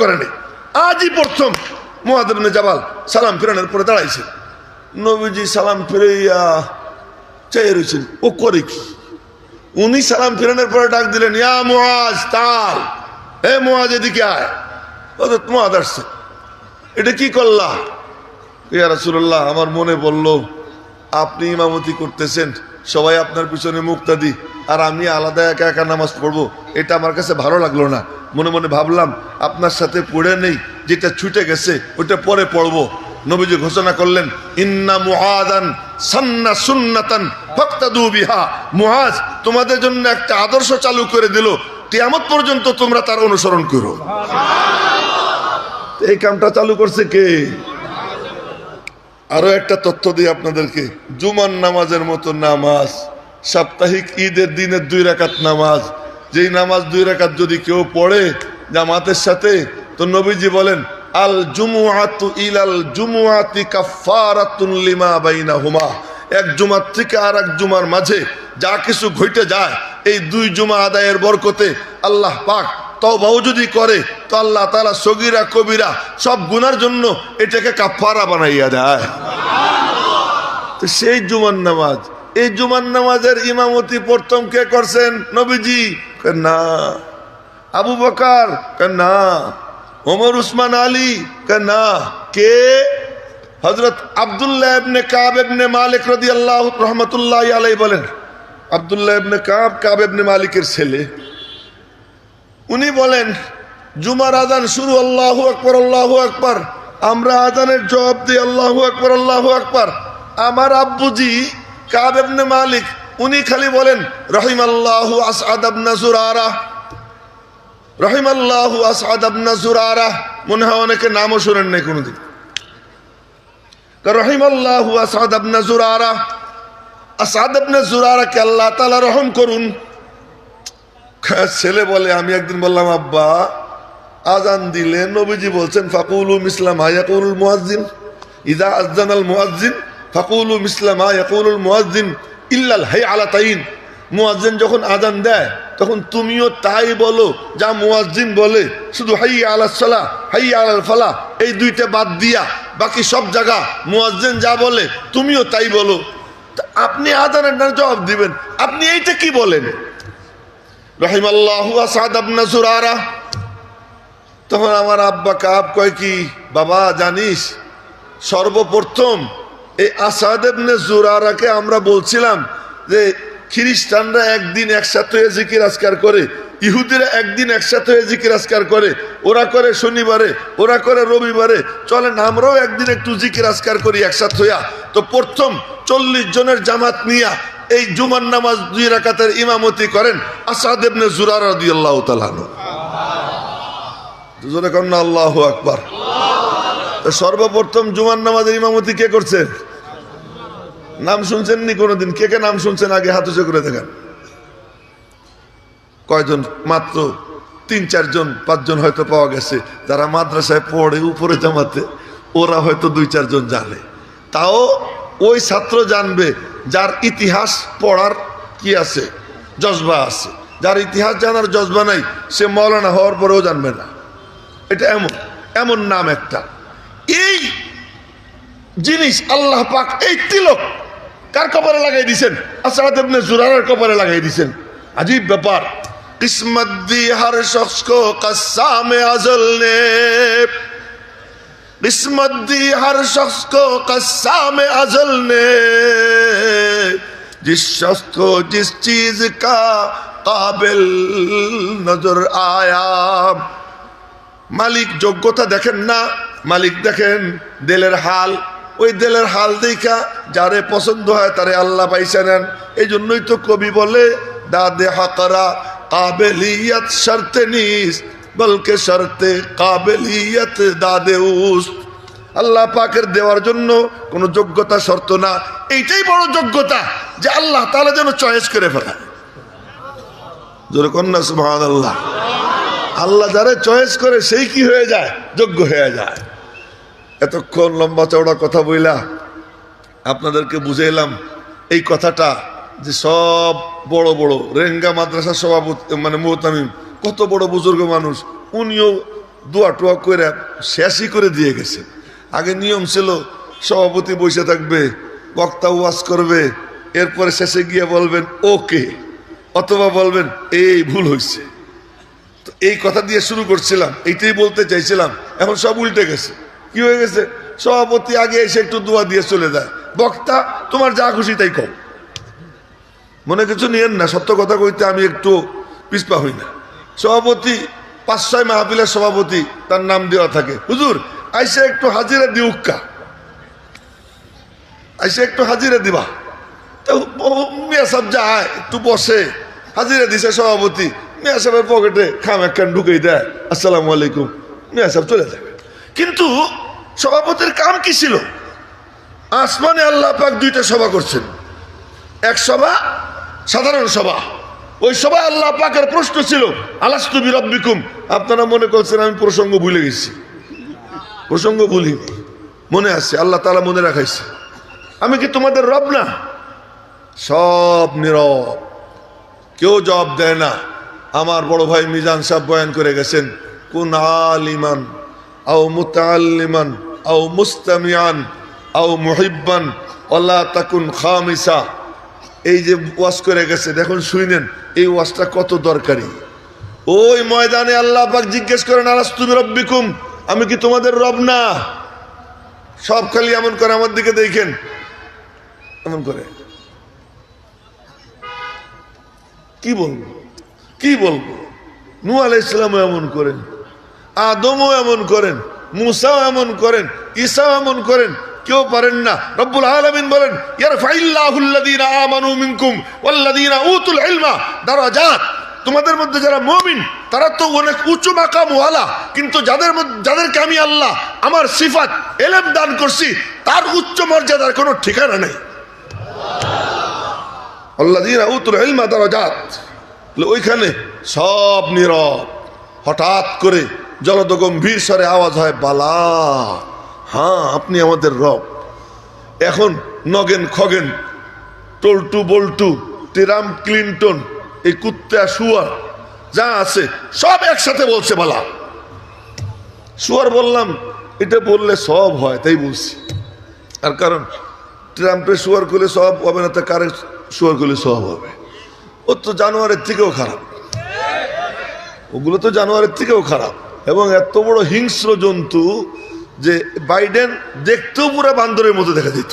করেনি। আজই প্রথম মহাদেবনে জাবাল সালাম ফেরানোর পরে দাঁড়াইছে। নবীজি সালাম ফিরাইয়া চাই রয়েছেন ও করে কি? উনি সালাম ফেরানোর পরে ডাক দিলেন, ইয়া মুআজ তাল হে মুআজ, এদিকে আয়। মুআজ আসছে। এটা কি করলা? ইয়া রাসূলুল্লাহ, আমার মনে বলল আপনি ইমামতি করতেছেন সবাই আপনার পিছনে মুক্তা মুক্তাদি আর আমি আলাদা একা একা নামাজ পড়ব, এটা আমার কাছে ভালো লাগল না। মনে মনে ভাবলাম, আপনার সাথে পড়ে নেই, যেটা ছুটে গেছে, ওটা পরে পড়ব। নবীজি ঘোষণা করলেন, ইন্না মুআদান সান্না সুন্নাতান ফাক্তাদু বিহা। মুআজ, তোমাদের জন্য একটা আদর্শ চালু করে দিল। কিয়ামত পর্যন্ত তোমরা তার অনুসরণ করো। এই কামটা চালু করছে কে? আরও একটা তথ্য দিই আপনাদেরকে। জুমার নামাজের মতো নামাজ, সাপ্তাহিক ঈদের দিনের দুই রাকাত নামাজ। যেই নামাজ দুই রাকাত যদি কেউ পড়ে জামাতের সাথে, তো নবীজি বলেন আল জুমুআতু ইলাল জুমুআতি কাফারাতুন লিমা বাইনাহুমা। এক জুমার থেকে আর এক জুমার মাঝে যা কিছু ঘটে যায়, এই দুই জুমা আদায়ের বরকতে আল্লাহ পাক তবাও যদি করে, তো আল্লাহ তালা সগিরা, কবিরা সব গুনার জন্য এটাকে কাফারা বানাইয়া দেয়। তো সেই জুমান নামাজ, এই জুমান নামাজের ইমামতি প্রথম কে করছেন? নবীজি। না। আবু বকার। না। ওমর, উসমান, আলী। না। কে? হজরত আবদুল্লাহ ইবনে কাব ইবনে মালিক রাদিয়াল্লাহু রহমাতুল্লাহ আলাই বলেন, আবদুল্লাহ কাব কাব ইবনে মালিকের ছেলে। উনি বলেন, জুমার আজান শুরু, আল্লাহু আকবর আল্লাহু আকবর। আমরা আজানের জবাব দিই, আল্লাহু আকবর আল্লাহু আকবর। আমার আব্বুজি কাব ইবনে মালিক, উনি খালি বলেন রহিম আল্লাহ আসাদ আবনা জুরারা রহিম আল্লাহ আসাদ আবনা জুরারা মনে হয় অনেকে নামও শোনেন নাই কোনোদিন। রহিম আল্লাহ আসাদ আবনা জুরারা আসাদ আবনা জুরারাকে আল্লাহ তাআলা রহম করুন। ছেলে বলে, আমি একদিন বললাম, আব্বা, আজান দিলে নবীজি বলছেন, ফাকুল ইসলাম হায়াকুল মুয়াজ্জিন, ইদা আজান আল মুয়াজ্জিন, ফাকুল ইসলাম হায়াকুল মুয়াজ্জিন ইল্লাল হাই আলা তাইন মুয়াজ্জিন যখন আজান দেয়, তখন তুমিও তাই বলো, যা মুয়াজ্জিন বলে, শুধু হাই আলা সালা হাই আলাল ফালা এই দুইটা বাদ দিয়া, বাকি সব জায়গা মুয়াজ্জিন যা বলে, তুমিও তাই বলো। আপনি আজানের না জবাব দিবেন, আপনি এইটা কি বলেন? রহিমাল্লাহু আসাদ আবনা জুরারা। তখন আমার আব্বা কাব কয় কি, বাবা, জানিস, সর্বপ্রথম এই আসাদ ইবনে জুরারাকে আমরা বলছিলাম যে খ্রিস্টানরা একদিন একসাথে হয়ে জিকির আজকার করে, ইহুদিরা একদিন একসাথে হয়ে জিকির আজকার করে, ওরা করে শনিবারে, ওরা করে রবিবারে, চলেন আমরাও একদিন একটু জিকির আজকার করি একসাথে হইয়া। তো প্রথম চল্লিশ জনের জামাত নিয়া এই জুমার নামাজ দুই রাকাতের ইমামতি করেন আসাদ ইবনে জুরার রাদিয়াল্লাহু সর্বপ্রথম জুমার নামাজের ইমামতি কে করছেন নাম শুনছেন নি কোনোদিন? কে কে নাম শুনছেন? আগে হাত উঁচু করে দেখেন। কয়জন? মাত্র তিন, চারজন, পাঁচজন হয়তো পাওয়া গেছে। যারা মাদ্রাসায় পড়ে উপরে জামাতে, ওরা হয়তো দুই, চারজন জানে। তাও ওই ছাত্র জানবে যার ইতিহাস পড়ার কি আছে, জজবা আছে। যার ইতিহাস জানার জজবা নাই, সে মৌলানা হওয়ার পরেও জানবে না। এটা এমন এমন নাম একটা। এই জিনিস আল্লাহ পাক, এই তিলক কার কপালে লাগাই দিছেন? আসাদ জুরারের কপালে লাগাই দিছেন। আজীব ব্যাপার। কিসমত দি হর শখস কো আজল নে किस्मत दी हर शख्स को कस्साम अजल ने जिस शख्स को जिस चीज का काबिल नजर आया মালিক যোগ্যতা দেখেন না মালিক দেখেন দিলের হাল ওই দিলের হাল দেখা যারে পছন্দ হয় তারে আল্লাহ পাইসা নেন এই জন্যই তো কবি বলে দাদে হাকারা কাবেলিয়ত শর্তে নিস বলকে শর্তে কাবেলিয়ত দাদে উস। আল্লাহ পাকের দেওয়ার জন্য কোনো যোগ্যতা, শর্ত না। এইটাই বড় যোগ্যতা যে আল্লাহ তাহলে যেন চয়েস করে ফেলায় জোরে কন্যা সুহান আল্লাহ আল্লাহ যারা চয়েস করে, সেই কি হয়ে যায়? যোগ্য হয়ে যায়। এতক্ষণ লম্বা চওড়া কথা বইলা আপনাদেরকে বুঝাইলাম, এই কথাটা যে সব বড় বড় রেঙ্গা মাদ্রাসা সভাপতি মানে মোহতামিম কত বড় বুজুর্গ মানুষ, উনিও দোয়া টোয়া করে শেষই করে দিয়ে গেছে। আগে নিয়ম ছিল, সভাপতি বসে থাকবে, বক্তা ওয়াজ করবে, এরপরে শেষে গিয়ে বলবেন, ওকে, অথবা বলবেন, এই ভুল হয়েছে তো এই কথা দিয়ে শুরু করছিলাম, এইটাই বলতে চাইছিলাম, এখন সব উল্টে গেছে। কি হয়ে গেছে? সভাপতি আগে এসে একটু দোয়া দিয়ে চলে যায়, বক্তা, তোমার যা খুশি তাই কম মনে কিছু নিয়েন না, সত্য কথা কইতে আমি একটু পিসপা হই না। সভাপতি পাঁচ ছয় মাহফিলের সভাপতি, তার নাম দেওয়া থাকে। হুজুর, আইসে একটু হাজিরা দিউক্কা আইসে একটু হাজিরা দিবা। দিছে সভাপতি। পকেটে খাম একখান আসসালামু আলাইকুম। চলে কিন্তু কাম কি ছিল? আসমানে আল্লাহ পাক দুইটা সভা এক সভা, সাধারণ সভা। ওই সবাই আল্লাহ পাকের প্রশ্ন ছিল আলাস্তুবি রব্বিকুম আপনারা মনে করছেন আমি প্রসঙ্গ ভুলে গেছি। প্রসঙ্গ ভুলিনি মনে আছে, আল্লাহ তালা মনে রাখাইছে। আমি কি তোমাদের রব না? সব নীরব। কেউ জবাব দেয় না। আমার বড় ভাই মিজান সাহেব বয়ান করে গেছেন, কোন আলিমান আও মুতাল্লিমান আও মুস্তামিয়ান আও মুহিব্বান আল্লাহ তাকুন খামিসা। এই যে ওয়াশ করে গেছে, দেখুন শুনেন এই ওয়াশটা কত দরকারি? ওই ময়দানে আল্লাহ পাক জিজ্ঞেস করেন আলাস তুমি রব্বিকুম? আমি কি তোমাদের রব না? সব খালি এমন করে আমার দিকে দেখেন। এমন করে। কি বলব? কি বলব? নু আলাই ইসলামও এমন করেন, আদমও এমন করেন, মুসাও এমন করেন, ঈসাও এমন করেন কেউ পারেন না। রব্বুল আলামিন বলেন তোমাদের মধ্যে যারা মুমিন, তারা তো অনেক উঁচু মাকাম ওয়ালা কিন্তু যাদের যাদেরকে আমি আল্লাহ, আমার সিফাত এলেম দান করছি, তার উচ্চ মর্যাদার কোনো ঠিকানা নেই। ওইখানে সব নীরব। হঠাৎ করে জলদ গম্ভীর স্বরে আওয়াজ হয়, বালা। হ্যাঁ আপনি আমাদের রব। এখন নগেন, খগেন, টল্টু, বল্টু, টিরাম, ক্লিন্টন, এই কুত্তা শুয়ার যা আছে, সব একসাথে বলছে বালা। শুয়ার বললাম, এটা বললে সব হয়, তাই বলছি। আর কারণ ট্রাম্পের শুয়ার করলে সব হবে না, তা কারে শুয়ার করলে সব হবে? ও তো জানোয়ারের থেকেও খারাপ। ওগুলো তো জানোয়ারের থেকেও খারাপ। এবং এত বড় হিংস্র জন্তু যে বাইডেন দেখতেও পুরো বান্দরের মতো দেখা যেত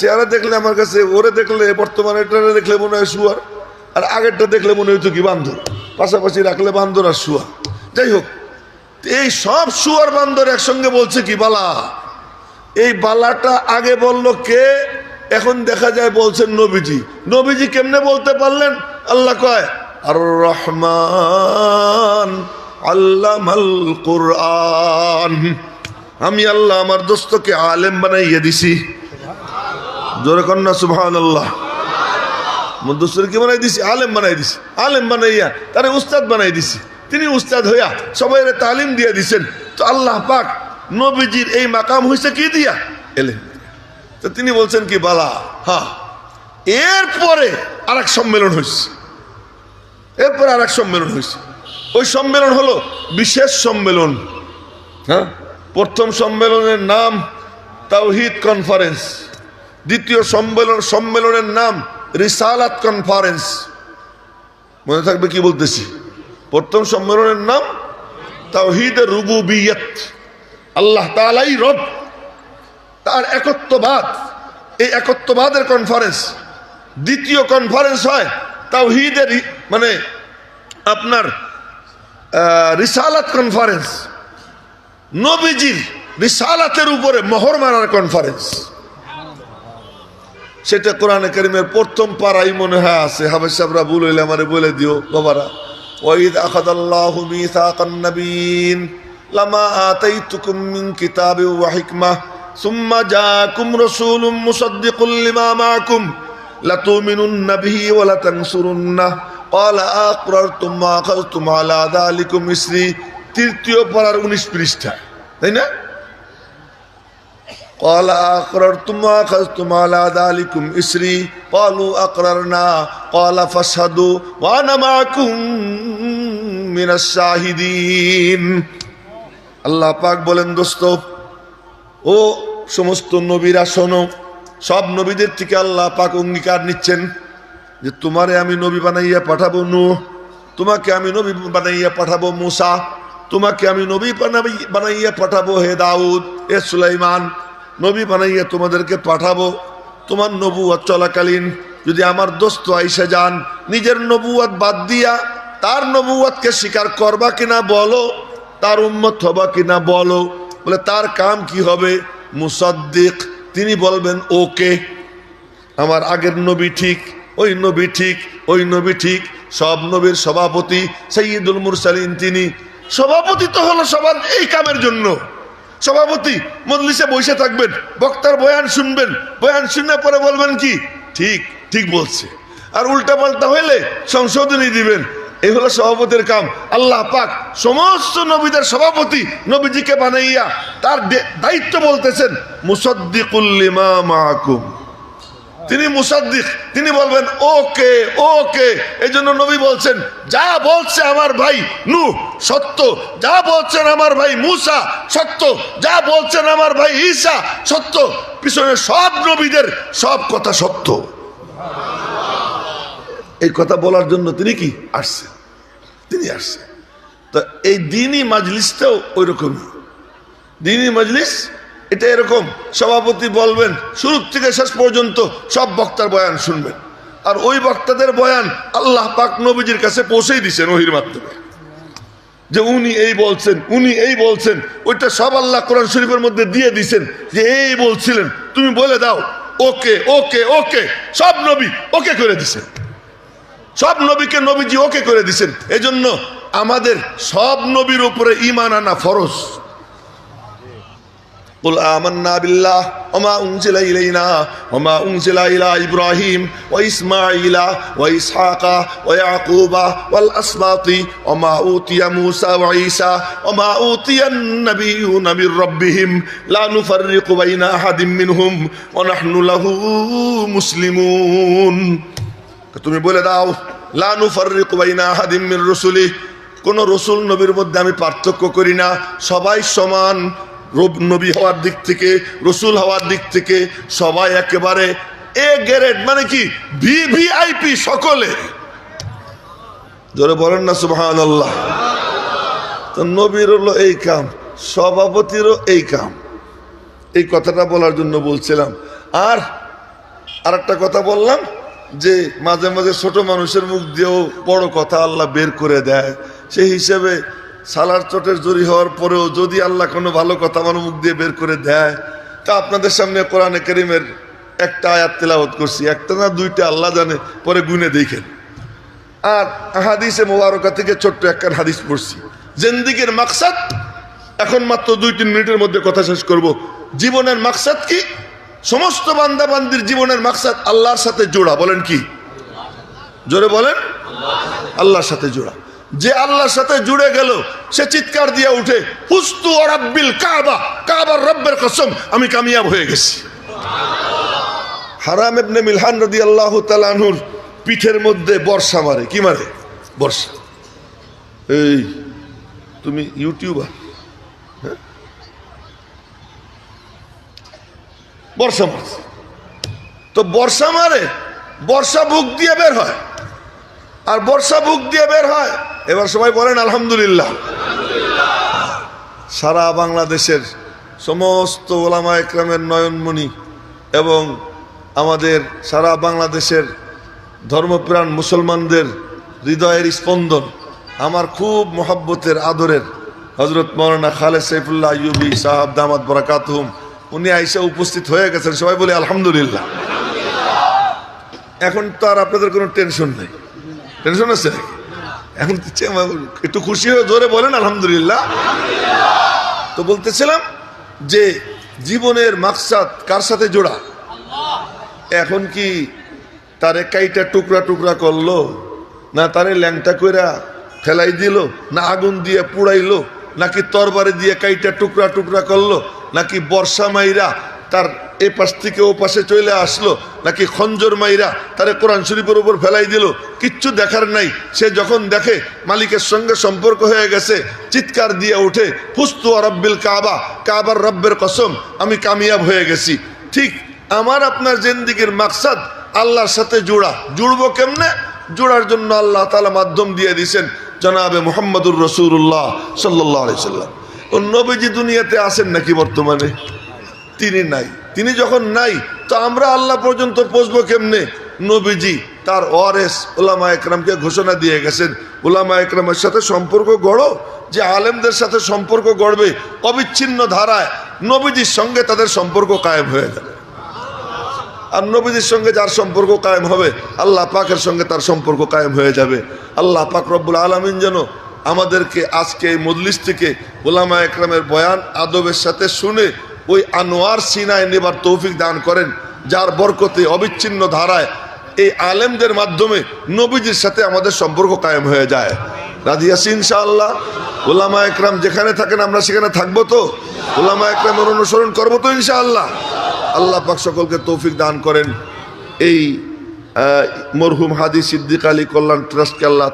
চেহারা দেখলে আমার কাছে ওরে দেখলে বর্তমানে এটা দেখলে মনে হয় শুয়ার আর আগেরটা দেখলে মনে হইতো কি বান্দর। পাশাপাশি রাখলে বান্দর আর শুয়ার যাই হোক এই সব শুয়ার বান্দর একসঙ্গে বলছে কি বালা। এই বালাটা আগে বলল কে এখন দেখা যায় বলছেন নবীজি। নবীজি কেমনে বলতে পারলেন? আল্লাহ কয় আর রহমান আল্লামাল কোরআন। আমি আল্লাহ আমার দোস্তকে আলেম বানাইয়ে দিছি। জোরে কন্যা সুবহান আল্লাহ মধ্যস্থর কি বানাই দিছি? আলেম বানাই দিছি। আলেম বানাইয়া তারে উস্তাদ বানাই দিছি। তিনি উস্তাদ হইয়া সবাই তালিম দিয়ে দিছেন। তো আল্লাহ পাক নবীজির এই মাকাম হয়েছে কি দিয়া? এলেন তো তিনি বলছেন কি, বালা, হা, এরপরে আর এক সম্মেলন হয়েছে এরপরে আর এক সম্মেলন হয়েছে ওই সম্মেলন হলো বিশেষ সম্মেলন হ্যাঁ? প্রথম সম্মেলনের নাম তাওহিদ কনফারেন্স, দ্বিতীয় সম্মেলন, সম্মেলনের নাম রিসালাত কনফারেন্স। মনে থাকবে কি বলতেছি? প্রথম সম্মেলনের নাম তাওহিদ রুবুবিয়ত। আল্লাহ তালাই রব তার একত্ববাদ, এই একত্ববাদের কনফারেন্স। দ্বিতীয় কনফারেন্স হয় তাওহিদের মানে আপনার রিসালাত কনফারেন্স নবীজির রিসালাতের উপরে মোহর মারার কনফারেন্স সেটা কোরআনে করিমের প্রথম পাড়াই মনে হয় আছে। হাবেজ সাহেবরা ভুল হইলে আমারে বলে দিও, বাবারা। ওয়াইদ আখাদাল্লাহু মিসাকান নাবিয়িন, লামা আতাইতুকুম মিন কিতাবিন ওয়া হিকমাহ সুম্মা জাআকুম রাসূলুম মুসাদ্দিকুল লিমা মাআকুম লাতুমিনুন্না বিহি ওয়া লাতানসুরুন্নাহ قال أقررتم ما أخذتم على ذلكم إسري তৃতীয় পাড়ার উনিশ পৃষ্ঠা তাই না قال أقررتم وأخذتم على ذلكم إسري قالوا أقررنا قال فاشهدوا وأنا معكم মিনাশ শাহিদিন আল্লাহ পাক বলেন দোস্ত ও সমস্ত নবীরা শোনো সব নবীদের থেকে আল্লাহ পাক অঙ্গীকার নিচ্ছেন যে তোমারে আমি নবী বানাইয়া পাঠাবো নু তোমাকে আমি নবী বানাইয়া পাঠাবো মুসা, তোমাকে আমি নবী বানাই- বানাইয়া পাঠাবো হে দাউদ এ সুলাইমান, নবী বানাইয়া তোমাদেরকে পাঠাবো। তোমার নবুয়াত চলাকালীন যদি আমার দোস্ত আইসে যান, নিজের নবুয়াত বাদ দিয়া তার নবুয়াতকে স্বীকার করবা কিনা বলো, তার উম্মত হবা কিনা বলো। বলে, তার কাম কি হবে? মুসাদ্দিক। তিনি বলবেন, ওকে। আমার আগের নবী ঠিক। ওই নবী ঠিক, ওই নবী ঠিক। সব নবীর সভাপতি সৈয়দুল মুরসালিন তিনি। সভাপতি তো হলো সবার এই কামের জন্য। সভাপতি, মজলিসে বসে থাকবেন, বক্তার বয়ান শুনবেন। বয়ান শুনে পরে বলবেন কি? ঠিক ঠিক বলছে। আর উল্টা পাল্টা হইলে সংশোধনী দিবেন। এই হলো সভাপতির কাম। আল্লাহ পাক সমস্ত নবীদের সভাপতি নবীজিকে বানাইয়া তার দায়িত্ব বলতেছেন মুসদ্দিকুল্লিমা মাহকুম তিনি মুসাদ্দিক, তিনি বলবেন, ওকে ওকে। এই জন্য নবী বলছেন, যা বলছে আমার ভাই নু সত্য। যা বলছেন আমার ভাই মুসা, সত্য। যা বলছেন আমার ভাই ঈসা, সত্য। পিছনে সব নবীদের সব কথা সত্য। এই কথা বলার জন্য তিনি কি? আসছেন তিনি আসছেন তো এই দিনই মাজলিসটাও ওই রকমই দিনী মজলিস এটা এরকম, সভাপতি বলবেন শুরু থেকে শেষ পর্যন্ত সব বক্তার বয়ান শুনবেন। আর ওই বক্তাদের বয়ান আল্লাহ পাক নবীজির কাছে পৌঁছেই দিছেন ওহির মাধ্যমে যে উনি এই বলছেন, উনি এই বলছেন, ওইটা সব আল্লাহ কোরআন শরীফের মধ্যে দিয়ে দিছেন যে এই বলছিলেন। তুমি বলে দাও, ওকে ওকে ওকে, সব নবী ওকে করে দিছেন। সব নবীকে নবীজি ওকে করে দিছেন। এজন্য আমাদের সব নবীর উপরে ইমান আনা ফরজ। قل آمنا بالله وما أنزل إلينا وما أنزل إلى إبراهيم وإسماعيل وإسحاق ويعقوب والأسباط وما أوتي موسى وعيسى وما أوتي النبيون من ربهم لا نفرق بين أحد منهم ونحن له مسلمون তুমি বলে দাও লা নুফাররিকু বাইনা আহাদিম মির রসুলি কোন রসুল নবীর মধ্যে আমি পার্থক্য করি না সবাই সমান রব নবী হওয়ার দিক থেকে, রসুল হওয়ার দিক থেকে সবাই একেবারে এ গ্রেড মানে কি? ভিভিআইপি সকলে। ধরে বলেন না সুবহান আল্লাহ তো নবীর হলো এই কাম, সভাপতিরও এই কাম। এই কথাটা বলার জন্য বলছিলাম। আর আর একটা কথা বললাম, যে মাঝে মাঝে ছোট মানুষের মুখ দিয়েও বড় কথা আল্লাহ বের করে দেয়। সেই হিসেবে সালার চোটের জড়ি হওয়ার পরেও যদি আল্লাহ কোনো ভালো কথা আমার মুখ দিয়ে বের করে দেয়, তা আপনাদের সামনে কোরআনে করিমের একটা আয়াত তেলাওয়াত করছি। একটা না দুইটা আল্লাহ জানে, পরে গুনে দেখেন। আর হাদিসে মোবারকা থেকে ছোট্ট একটা হাদিস পড়ছি। জেন্দিগের মাকসাদ, এখন মাত্র দুই তিন মিনিটের মধ্যে কথা শেষ করব। জীবনের মাকসাদ কি? সমস্ত বান্দাবান্দির জীবনের মাকসাদ আল্লাহর সাথে জোড়া, বলেন কি? জোরে বলেন? আল্লাহর সাথে জোড়া। যে আল্লাহর সাথে জুড়ে গেল, সে চিৎকার দিয়ে উঠে, হুস্তু রাব্বিল কাবা, কাবার রব্বের কসম, আমি কামিয়াব হয়ে গেছি। হারাম ইবনে মিলহান রদি আল্লাহ তালানহুর পিঠের মধ্যে বর্ষা মারে। কি মারে? বর্ষা। এই, তুমি ইউটিউবার হ্যাঁ? বর্ষা মারছে। তো বর্ষা মারে, বর্ষা বুক দিয়ে বের হয়। আর বর্ষা বুক দিয়ে বের হয়। এবার সবাই বলেন, আলহামদুলিল্লাহ। সারা বাংলাদেশের সমস্ত ওলামা একরামের নয়নমণি এবং আমাদের সারা বাংলাদেশের ধর্মপ্রাণ মুসলমানদের হৃদয়ের স্পন্দন, আমার খুব মহাব্বতের আদরের হজরত মৌলানা খালেদ সাইফুল্লাহ ইউবি সাহাব দামাদ বরাকাতহুম, উনি আইসা উপস্থিত হয়ে গেছেন। সবাই বলে, আলহামদুলিল্লাহ। এখন তো আর আপনাদের কোনো টেনশন নেই। টেনশন আছে নাকি? এখন একটু খুশি হয়ে জোরে বলেন, আলহামদুলিল্লাহ তো বলতেছিলাম যে জীবনের মাকসাদ কার সাথে জোড়া এখন কি তারে কাইটা টুকরা টুকরা করল, না তারে ল্যাংটা কইরা ফেলাই দিল, না আগুন দিয়ে পুড়াইলো, নাকি তরবারে দিয়ে কাইটা টুকরা টুকরা করল, নাকি বর্ষা মাইরা তার এ পাশ থেকে ও পাশে চলে আসলো, নাকি খঞ্জর মাইরা তারে কোরআন শরীফের উপর ফেলাই দিল, কিচ্ছু দেখার নাই। সে যখন দেখে মালিকের সঙ্গে সম্পর্ক হয়ে গেছে, চিৎকার দিয়ে ওঠে ফুস্তু রব্বিল কাবা, কাবার রব্বের কসম, আমি কামিয়াব হয়ে গেছি। ঠিক আমার আপনার জেন্দিগির মাকসাদ আল্লাহর সাথে জোড়া। জুড়বো কেমনে? জোড়ার জন্য আল্লাহ তালা মাধ্যম দিয়ে দিছেন, জনাবে মোহাম্মদুর রসুল্লাহ সাল্লাহ সাল্লাম ও নবীজি দুনিয়াতে আসেন নাকি বর্তমানে? তিনি নাই। তিনি যখন নাই, তো আমরা আল্লাহ পর্যন্ত পৌঁছবো কেমনে? নবীজি তার ওয়ারেস ওলামা একরামকে ঘোষণা দিয়ে গেছেন। ওলামা একরামের সাথে সম্পর্ক গড়ো, যে আলেমদের সাথে সম্পর্ক গড়বে অবিচ্ছিন্ন ধারায় নবীজির সঙ্গে তাদের সম্পর্ক কায়েম হয়ে যাবে। আর নবীজির সঙ্গে যার সম্পর্ক কায়েম হবে, আল্লাহ পাকের সঙ্গে তার সম্পর্ক কায়েম হয়ে যাবে। আল্লাহ পাক রব্বুল আলমিন যেন আমাদেরকে আজকে এই মজলিস থেকে ওলামা একরামের বয়ান, আদবের সাথে শুনে ওই আনোয়ার সিনায় নেবার তৌফিক দান করেন, যার বরকতে অবিচ্ছিন্ন ধারায় এই আলেমদের মাধ্যমে নবীজির সাথে আমাদের সম্পর্ক কায়েম হয়ে যায়। রাজি আছি ইনশাআল্লাহ? ওলামা একরাম যেখানে থাকেন, আমরা সেখানে থাকব তো? ওলামা একরামের অনুসরণ করব তো ইনশাআল্লাহ? আল্লাহ পাক সকলকে তৌফিক দান করেন। এই মরহুম হাদি সিদ্দিক আলী কল্যাণ ট্রাস্টকে আল্লাহ